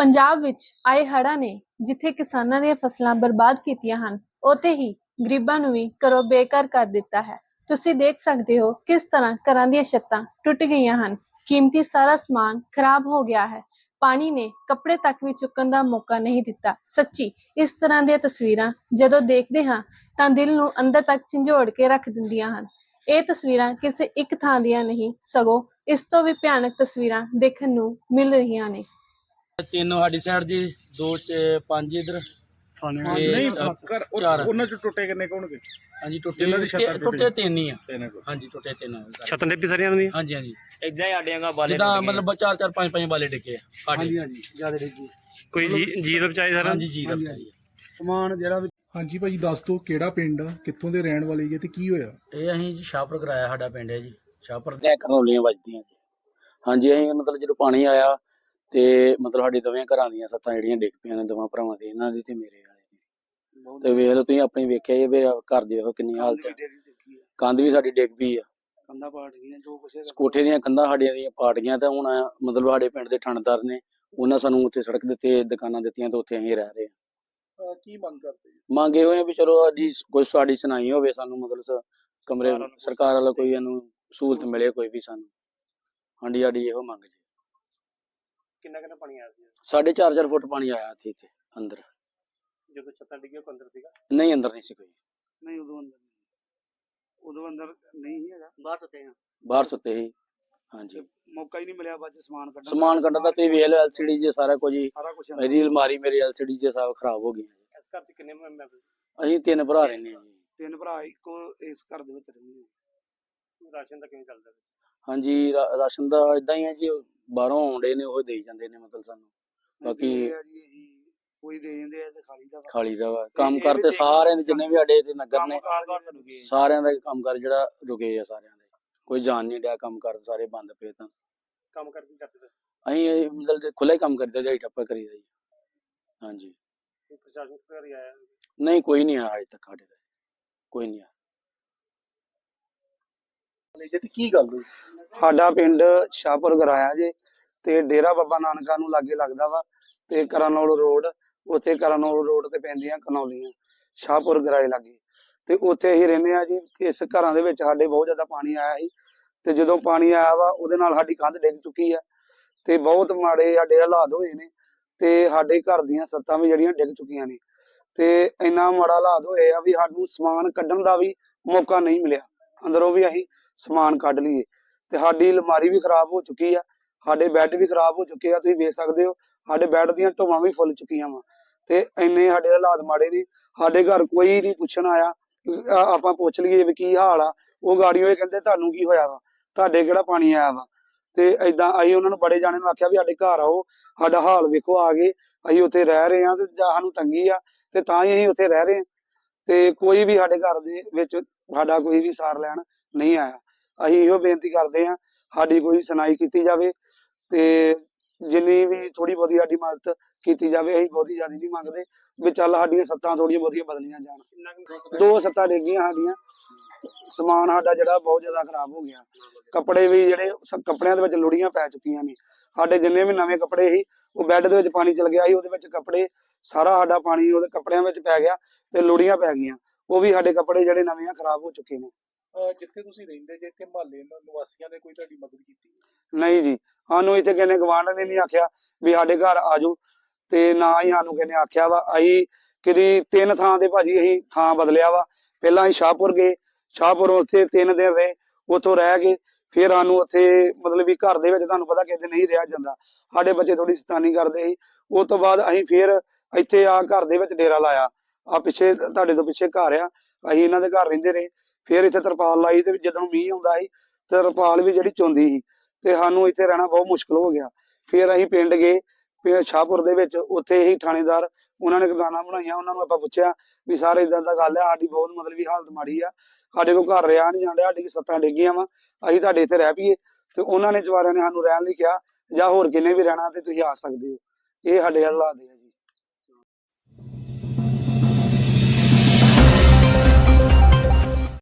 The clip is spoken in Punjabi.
ਪੰਜਾਬ ਵਿੱਚ ਆਏ ਹੜ੍ਹਾਂ ਨੇ ਜਿੱਥੇ ਕਿਸਾਨਾਂ ਦੀਆਂ ਫਸਲਾਂ ਬਰਬਾਦ ਕੀਤੀਆਂ ਹਨ, ਉੱਥੇ ਹੀ ਗਰੀਬਾਂ ਨੂੰ ਵੀ ਘਰੋਂ ਬੇਘਰ ਕਰ ਦਿੱਤਾ ਹੈ। ਤੁਸੀਂ ਦੇਖ ਸਕਦੇ ਹੋ ਕਿਸ ਤਰ੍ਹਾਂ ਘਰਾਂ ਦੀਆਂ ਛੱਤਾਂ ਟੁੱਟ ਗਈਆਂ ਹਨ। ਕੀਮਤੀ ਸਾਰਾ ਸਮਾਨ ਖਰਾਬ ਹੋ ਗਿਆ ਹੈ। ਪਾਣੀ ਨੇ ਕੱਪੜੇ ਤੱਕ ਵੀ ਚੁੱਕਣ ਦਾ ਮੌਕਾ ਨਹੀਂ ਦਿੱਤਾ। ਸੱਚੀ, ਇਸ ਤਰ੍ਹਾਂ ਦੀਆਂ ਤਸਵੀਰਾਂ ਜਦੋਂ ਦੇਖਦੇ ਹਾਂ, ਤਾਂ ਦਿਲ ਨੂੰ ਅੰਦਰ ਤੱਕ ਝੰਜੋੜ ਕੇ ਰੱਖ ਦਿੰਦੀਆਂ ਹਨ। ਇਹ ਤਸਵੀਰਾਂ ਕਿਸੇ ਇੱਕ ਥਾਂ ਦੀਆਂ ਨਹੀਂ, ਸਗੋਂ ਇਸ ਤੋਂ ਵੀ ਭਿਆਨਕ ਤਸਵੀਰਾਂ ਦੇਖਣ ਨੂੰ ਮਿਲ ਰਹੀਆਂ ਨੇ। ਤਿੰਨ ਸਾਡੀ ਸਾਈਡ ਦੀ ਦੋ ਚ ਪੰਜ ਇਧਰ। ਥਾਣੇ ਹਾਂ, ਨਹੀਂ ਨਹੀਂ, ਫੱਕਰ ਉਹ- ਚਾਰ। ਉਹਨਾਂ ਚ ਟੁੱਟੇ ਕਿੰਨੇ ਕੋਣਗੇ ਹਾਂਜੀ ਟੁੱਟੇ ਜਿਨ੍ਹਾਂ ਦੀ ਛੱਤਾਂ ਟੁੱਟੇ- ਟੁੱਟੀਆਂ। ਟੁੱਟੇ ਤਿੰਨ ਹੀ ਆ। ਤਿੰਨ ਕੋਲ ਹਾਂਜੀ ਟੁੱਟੇ ਤਿੰਨ ਆ। ਸਾਰੇ। ਛੱਤਾਂ ਡੇਪੀ ਸਾਰੀਆਂ ਦੀਆਂ ਹਾਂਜੀ ਹਾਂਜੀ। ਇਦਾਂ ਹੀ ਆਡਿਆਂ ਦਾ ਬਾਲੇ ਜਿੱਦਾਂ ਮਤਲਬ ਚਾਰ ਚਾਰ ਪੰਜ ਪੰਜ ਬਾਲੇ ਡਿੱਗੇ ਆ ਸਾਡੇ। ਹਾਂਜੀ ਜ਼ਿਆਦਾ ਡਿੱਗੀ ਕੋਈ ਜੀ ਜੀ ਦਾ ਬਚਾਏ ਸਾਰਾ? ਹਾਂਜੀ ਜੀ ਦਾ ਹਾਂਜੀ, ਬਚਾਈ ਆ। ਸਮਾਨ ਜਿਹੜਾ ਵੀ ਹਾਂਜੀ ਭਾਜੀ ਦੱਸ ਦਿਓ ਕਿਹੜਾ ਪਿੰਡ ਆ ਕਿੱਥੋਂ ਦੇ ਰਹਿਣ ਵਾਲੇ ਜੀ ਤੇ ਕੀ ਹੋਇਆ? ਇਹ ਅਸੀਂ ਜੀ ਸ਼ਾਹਪੁਰ ਕਰਾਇਆ ਸਾਡਾ ਪਿੰਡ ਹੈ ਜੀ ਸ਼ਾਹਪੁਰ। ਨੇ ਕਰਨੋਲੀਆਂ ਵੱਜਦੀਆਂ ਜੀ। ਹਾਂਜੀ ਅਸੀਂ ਮਤਲਬ ਜਦੋਂ ਪਾਣੀ ਆਇਆ ਤੇ ਮਤਲਬ ਸਾਡੇ ਦੋਵੇਂ ਘਰਾਂ ਦੀਆਂ ਸੱਤਾਂ ਜਿਹੜੀਆਂ ਡਿੱਗ ਪਈਆਂ ਨੇ ਦੋਵਾਂ ਭਰਾਵਾਂ ਦੀ ਇਹਨਾਂ ਦੀ ਤੇ ਮੇਰੇ ਵਾਲੇ ਦੀ। ਤੇ ਵੇਖ ਲਓ ਤੁਸੀਂ ਆਪਣੀ ਵੇਖਿਆ ਇਹ ਵੀ ਘਰ ਦੀ ਵੇਖੋ ਕਿੰਨੀ ਹਾਲਤ ਹੈ। ਕੰਧ ਵੀ ਸਾਡੀ ਡਿੱਗ ਪਈ ਆ। ਗਈਆਂ ਜੋ ਕੁਛ। ਕੋਠੇ ਦੀਆਂ ਕੰਧਾਂ ਸਾਡੀਆਂ ਦੀਆਂ ਪਾਟ ਗਈਆਂ ਤੇ ਹੁਣ ਮਤਲਬ ਸਾਡੇ ਪਿੰਡ ਦੇ ਥਾਣੇਦਾਰ ਨੇ ਉਹਨਾਂ ਸਾਨੂੰ ਉੱਥੇ ਸੜਕ ਦਿੱਤੇ ਦੁਕਾਨਾਂ ਦਿੱਤੀਆਂ ਤੇ ਉੱਥੇ ਅਸੀਂ ਰਹਿ ਰਹੇ ਹਾਂ। ਕੀ ਮੰਗ ਕਰਦੇ ਜੀ? ਮੰਗੇ ਹੋਏ ਆ ਵੀ ਚਲੋ ਸਾਡੀ ਕੋਈ ਸਾਡੀ ਸੁਣਾਈ ਹੋਵੇ ਸਾਨੂੰ ਮਤਲਬ ਕਮਰੇ ਸਰਕਾਰ ਵੱਲੋਂ ਕੋਈ ਇਹਨੂੰ ਸਹੂਲਤ ਮਿਲੇ ਕੋਈ ਵੀ ਸਾਨੂੰ। ਹਾਂਜੀ ਸਾਡੀ ਇਹੋ ਮੰਗ ਜੀ। ਕਿੰਨਾ ਕਿੰਨਾ ਪਾਣੀ ਆਇਆ ਸੀ? ਸਾਢੇ ਚਾਰ ਚਾਰ ਫੁੱਟ ਪਾਣੀ ਆਇਆ ਇੱਥੇ ਇੱਥੇ ਅੰਦਰ। ਜਦੋਂ ਛੱਤਾਂ ਡਿੱਗੀਆਂ ਕੋ ਅੰਦਰ ਸੀਗਾ? ਨਹੀਂ ਅੰਦਰ ਨਹੀਂ ਸੀ ਕੋਈ। ਨਹੀਂ ਉਦੋਂ ਅੰਦਰ ਨਹੀਂ। ਉਦੋਂ ਅੰਦਰ ਨਹੀਂ ਸੀ ਹੈਗਾ। ਬਾਹਰ ਸੁੱਤੇ ਆ ਬਾਹਰ ਸੁੱਤੇ ਸੀ ਹਾਂਜੀ। ਮੌਕਾ ਹੀ ਨਹੀਂ ਮਿਲਿਆ ਬਾਅਦ ਚ ਸਮਾਨ ਕੱਢਣ ਸਮਾਨ ਕੱਢਣ ਦਾ ਤੁਸੀਂ ਵੇਖ ਲਓ ਐਲਸੀਡੀ ਜੇ ਸਾਰਾ ਕੁਝ ਹੀ ਸਾਰਾ ਕੁਝ ਇਹਦੀ ਅਲਮਾਰੀ ਮੇਰੀ ਐਲਸੀਡੀ ਜੇ ਸਭ ਖਰਾਬ ਹੋ ਗਈ। ਇਸ ਘਰ ਚ ਕਿੰਨੇ ਮੈਂਬਰ ਸੀ? ਅਸੀਂ ਤਿੰਨ ਭਰਾ ਰਹਿੰਦੇ ਹਾਂ ਜੀ। ਤਿੰਨ ਭਰਾ ਇੱਕੋ ਇਸ ਘਰ ਦੇ ਵਿੱਚ ਰਹਿੰਦੇ ਆ ਰਾਸ਼ਨ ਦਾ ਕਿਵੇਂ ਚੱਲਦਾ? ਸੀ? ਹਾਂਜੀ ਰਾ- ਰਾਸ਼ਨ ਦਾ ਇਦਾਂ ਹੀ ਹੈ ਜੀ ਉਹ ਬਾਹਰੋਂ ਆਉਂਦੇ ਨੇ ਉਹ ਦੇਈ ਜਾਂਦੇ ਨੇ ਮਤਲਬ ਸਾਨੂੰ। ਬਾਕੀ- ਇਹ ਆ ਜੀ ਅਸੀਂ ਕੋਈ ਦੇ ਜਾਂਦੇ ਆ ਤੇ ਖਾਲੀ ਦਾ ਵਾ। ਖਾਲੀ ਦਾ ਵਾ। ਕੰਮ ਇਹ- ਕਰਤੇ ਸਾਰਿਆਂ ਦੇ ਜਿੰਨੇ ਵੀ ਸਾਡੇ ਤੇ ਨਗਰ ਕੰਮ ਨੇ ਕਾਰ ਗਏ ਸਾਰਿਆਂ ਦਾ ਕੰਮ ਕਰ ਜਿਹੜਾ ਰੁਕੇ ਆ ਸਾਰਿਆਂ ਦੇ। ਕੋਈ ਜਾਣ ਨਹੀਂ ਡਿਆ ਕੰਮ ਕਰ ਸਾਰੇ ਬੰਦ ਪਏ ਤਾਂ। ਕੰਮ ਕਰਕੇ ਕਰਦੇ ਸੀ ਅਸੀਂ ਇਹ ਮਤਲਬ ਖੁੱਲਾ ਕੰਮ ਕਰਦੇ ਦਿਹਾੜੀ ਟੱਪਾ ਕਰੀਦਾ ਜੀ। ਹਾਂਜੀ। ਕੋਈ ਪ੍ਰਸ਼ਾਸਨ ਹੀ ਆਇਆ? ਨਹੀਂ ਕੋਈ ਨਹੀਂ ਆਇਆ ਅਜੇ ਤੱਕ ਸਾਡੇ ਘਰੇ ਕੋਈ ਨਹੀਂ ਆਇਆ। ਜੇ ਤੇ ਕੀ ਗੱਲ ਹੋਈ? ਸਾਡਾ ਪਿੰਡ ਸ਼ਾਹਪੁਰ ਗਰਾਇਆ ਜੇ, ਤੇ ਡੇਰਾ ਬਾਬਾ ਨਾਨਕਾ ਨੂੰ ਲਾਗੇ ਲੱਗਦਾ ਵਾ, ਤੇ ਕਰਨੌਲ ਰੋਡ, ਉੱਥੇ ਕਰਨੌਲ ਰੋਡ ਤੇ ਪੈਂਦੀਆਂ ਕਨੌਲੀਆਂ, ਸ਼ਾਹਪੁਰ ਗਰਾਏ ਲਾਗੇ। ਤੇ ਉੱਥੇ ਅਸੀਂ ਰਹਿੰਦੇ ਆ ਜੀ, ਇਸ ਘਰਾਂ ਦੇ ਵਿੱਚ ਸਾਡੇ ਬਹੁਤ ਜ਼ਿਆਦਾ ਪਾਣੀ ਆਇਆ ਸੀ, ਤੇ ਜਦੋਂ ਪਾਣੀ ਆਇਆ ਵਾ, ਉਹਦੇ ਨਾਲ ਸਾਡੀ ਕੰਧ ਡਿੱਗ ਚੁੱਕੀ ਆ, ਤੇ ਬਹੁਤ ਮਾੜੇ ਸਾਡੇ ਹਾਲਾਤ ਹੋਏ ਨੇ, ਤੇ ਸਾਡੇ ਘਰ ਦੀਆਂ ਸੱਤਾਂ ਵੀ ਜਿਹੜੀਆਂ ਡਿੱਗ ਚੁੱਕੀਆਂ ਨੇ। ਤੇ ਇੰਨਾ ਮਾੜਾ ਹਾਲਾਤ ਹੋਏ ਆ ਵੀ ਸਾਨੂੰ ਸਮਾਨ ਕੱਢਣ ਦਾ ਵੀ ਮੌਕਾ ਨਹੀਂ ਮਿਲਿਆ। ਅੰਦਰੋਂ ਵੀ ਅਸੀਂ ਸਮਾਨ ਕੱਢ ਲਈਏ। ਤੇ ਸਾਡੀ ਅਲਮਾਰੀ ਵੀ ਖਰਾਬ ਹੋ ਚੁੱਕੀ ਆ, ਸਾਡੇ ਬੈੱਡ ਵੀ ਖਰਾਬ ਹੋ ਚੁੱਕੇ ਆ, ਤੁਸੀਂ ਵੇਖ ਸਕਦੇ ਹੋ, ਸਾਡੇ ਬੈੱਡ ਦੀਆਂ ਢੋਵਾਂ ਵੀ ਫੁੱਲ ਚੁੱਕੀਆਂ ਵਾ। ਤੇ ਇੰਨੇ ਸਾਡੇ ਹਾਲਾਤ ਮਾੜੇ ਨੇ, ਸਾਡੇ ਘਰ ਕੋਈ ਨਹੀਂ ਪੁੱਛਣ ਆਇਆ ਆਪਾਂ ਪੁੱਛ ਲਈਏ ਵੀ ਕੀ ਹਾਲ ਆ, ਉਹ ਗਾੜੀਓ ਇਹ ਕਹਿੰਦੇ ਤੁਹਾਨੂੰ ਕੀ ਹੋਇਆ ਵਾ, ਤੁਹਾਡੇ ਕਿਹੜਾ ਪਾਣੀ ਆਇਆ ਵਾ? ਤੇ ਐਦਾਂ ਅਸੀਂ ਉਹਨਾਂ ਨੂੰ ਬੜੇ ਜਾਣੇ ਨੂੰ ਆਖਿਆ ਵੀ ਸਾਡੇ ਘਰ ਆਓ, ਸਾਡਾ ਹਾਲ ਵੇਖੋ ਆ ਗਏ ਅਸੀਂ ਉੱਥੇ ਰਹਿ ਰਹੇ ਹਾਂ ਤੇ ਜਾਂ ਸਾਨੂੰ ਤੰਗੀ ਆ, ਤੇ ਤਾਂ ਹੀ ਅਸੀਂ ਉੱਥੇ ਰਹਿ ਰਹੇ ਹਾਂ। ਤੇ ਕੋਈ ਵੀ ਸਾਡੇ ਘਰ ਦੇ ਵਿੱਚ ਸਾਡਾ ਕੋਈ ਵੀ ਸਾਰ ਲੈਣ ਨਹੀਂ ਆਇਆ। ਅਸੀਂ ਇਹੋ ਬੇਨਤੀ ਕਰਦੇ ਹਾਂ ਸਾਡੀ ਕੋਈ ਸੁਣਾਈ ਕੀਤੀ ਜਾਵੇ ਤੇ ਜਿੰਨੀ ਵੀ ਥੋੜੀ ਬਹੁਤੀ ਸਾਡੀ ਮਦਦ ਕੀਤੀ ਜਾਵੇ ਅਸੀਂ ਬਹੁਤੀ ਜ਼ਿਆਦਾ ਨਹੀਂ ਮੰਗਦੇ ਵੀ ਚੱਲ ਸਾਡੀਆਂ ਸੱਤਾਂ ਥੋੜੀਆਂ ਬਹੁਤੀਆਂ ਬਦਲੀਆਂ ਜਾਣ। ਦੋ ਸੱਤਾਂ ਡਿੱਗੀਆਂ ਸਾਡੀਆਂ ਸਮਾਨ ਸਾਡਾ ਜਿਹੜਾ ਬਹੁਤ ਜ਼ਿਆਦਾ ਖਰਾਬ ਹੋ ਗਿਆ। ਕੱਪੜੇ ਵੀ ਜਿਹੜੇ ਕੱਪੜਿਆਂ ਦੇ ਵਿੱਚ ਲੁੜੀਆਂ ਪੈ ਚੁੱਕੀਆਂ ਨੇ। ਸਾਡੇ ਜਿੰਨੇ ਵੀ ਨਵੇਂ ਕੱਪੜੇ ਸੀ ਉਹ ਬੈੱਡ ਦੇ ਵਿੱਚ ਪਾਣੀ ਚਲ ਗਿਆ ਸੀ ਉਹਦੇ ਵਿੱਚ ਕੱਪੜੇ ਸਾਰਾ ਸਾਡਾ ਪਾਣੀ ਉਹਦੇ ਕੱਪੜਿਆਂ ਵਿੱਚ ਪੈ ਗਿਆ ਤੇ ਲੁੜੀਆਂ ਪੈ ਗਈਆਂ। ਉਹ ਵੀ ਸਾਡੇ ਕੱਪੜੇ ਜਿਹੜੇ ਨਵੇਂ ਆ ਖਰਾਬ ਹੋ ਚੁੱਕੇ ਨੇ। ਜਿੱਥੇ ਤੁਸੀਂ ਰਹਿੰਦੇ ਜੇ, ਇੱਥੇ ਮਹੱਲੇ ਨਿਵਾਸੀਆਂ ਨੇ ਕੋਈ ਤੁਹਾਡੀ ਮਦਦ ਕੀਤੀ? ਨਹੀਂ ਜੀ, ਸਾਨੂੰ ਇੱਥੇ ਕਿਸੇ ਗਵਾਂਢ ਨੇ ਨਹੀਂ ਆਖਿਆ ਵੀ ਸਾਡੇ ਘਰ ਆਜੋ ਤੇ ਨਾ ਹੀ ਸਾਨੂੰ ਕਿਸੇ ਨੇ ਆਖਿਆ ਵਾ। ਅਸੀਂ ਕਿਦੀ ਤਿੰਨ ਥਾਂ ਤੇ ਭਾਜੀ ਅਸੀਂ ਥਾਂ ਬਦਲਿਆ ਵਾ। ਪਹਿਲਾਂ ਅਸੀਂ ਸ਼ਾਹਪੁਰ ਗਏ, ਸ਼ਾਹਪੁਰ ਉੱਥੇ ਤਿੰਨ ਦਿਨ ਰਹੇ, ਉੱਥੋਂ ਰਹਿ ਕੇ ਫਿਰ ਸਾਨੂੰ ਉੱਥੇ ਮਤਲਬ ਵੀ ਘਰ ਦੇ ਵਿੱਚ ਤੁਹਾਨੂੰ ਪਤਾ ਕਿਸੇ ਨਹੀਂ ਰਿਹਾ ਜਾਂਦਾ। ਸਾਡੇ ਬੱਚੇ ਥੋੜੀ ਸਤਾਨੀ ਕਰਦੇ ਸੀ। ਉਸ ਤੋਂ ਬਾਅਦ ਅਸੀਂ ਫਿਰ ਇੱਥੇ ਆ ਘਰ ਦੇ ਵਿੱਚ ਡੇਰਾ ਲਾਇਆ। ਆ ਪਿੱਛੇ, ਤੁਹਾਡੇ ਤੋਂ ਪਿੱਛੇ ਘਰ ਆ। ਅਸੀਂ ਇਹਨਾਂ ਦੇ ਘਰ ਰਹਿੰਦੇ ਰਹੇ। ਫਿਰ ਇੱਥੇ ਤਰਪਾਲ ਲਾਈ ਤੇ ਜਦੋਂ ਮੀਂਹ ਆਉਂਦਾ ਸੀ ਤੇ ਤਰਪਾਲ ਵੀ ਜਿਹੜੀ ਚੁੰਦੀ ਸੀ ਤੇ ਸਾਨੂੰ ਇੱਥੇ ਰਹਿਣਾ ਬਹੁਤ ਮੁਸ਼ਕਲ ਹੋ ਗਿਆ। ਫਿਰ ਅਸੀਂ ਪਿੰਡ ਗਏ, ਫਿਰ ਸ਼ਾਹਪੁਰ ਦੇ ਵਿੱਚ ਉੱਥੇ ਹੀ ਥਾਣੇਦਾਰ ਉਹਨਾਂ ਨੇ ਗਾਣਾ ਬਣਾਈਆਂ, ਉਹਨਾਂ ਨੂੰ ਆਪਾਂ ਪੁੱਛਿਆ ਵੀ ਸਾਰੇ ਇਦਾਂ ਦਾ ਗੱਲ ਆ, ਸਾਡੀ ਬਹੁਤ ਮਤਲਬ ਵੀ ਹਾਲਤ ਮਾੜੀ ਆ, ਸਾਡੇ ਕੋਲ ਘਰ ਰਿਆ ਨਹੀਂ ਜਾਂਦਾ, ਸਾਡੀ ਸੱਤਾਂ ਡਿੱਗੀਆਂ ਵਾ, ਅਸੀਂ ਤੁਹਾਡੇ ਇੱਥੇ ਰਹਿ ਪਈਏ। ਤੇ ਉਹਨਾਂ ਨੇ ਜਵਾਰਿਆਂ ਨੇ ਸਾਨੂੰ ਰਹਿਣ ਲਈ ਕਿਹਾ, ਜਾਂ ਹੋਰ ਕਿੰਨੇ ਵੀ ਰਹਿਣਾ ਤੇ ਤੁਸੀਂ ਆ ਸਕਦੇ ਹੋ। ਇਹ ਸਾਡੇ ਹਾਲਾਤ ਹੈ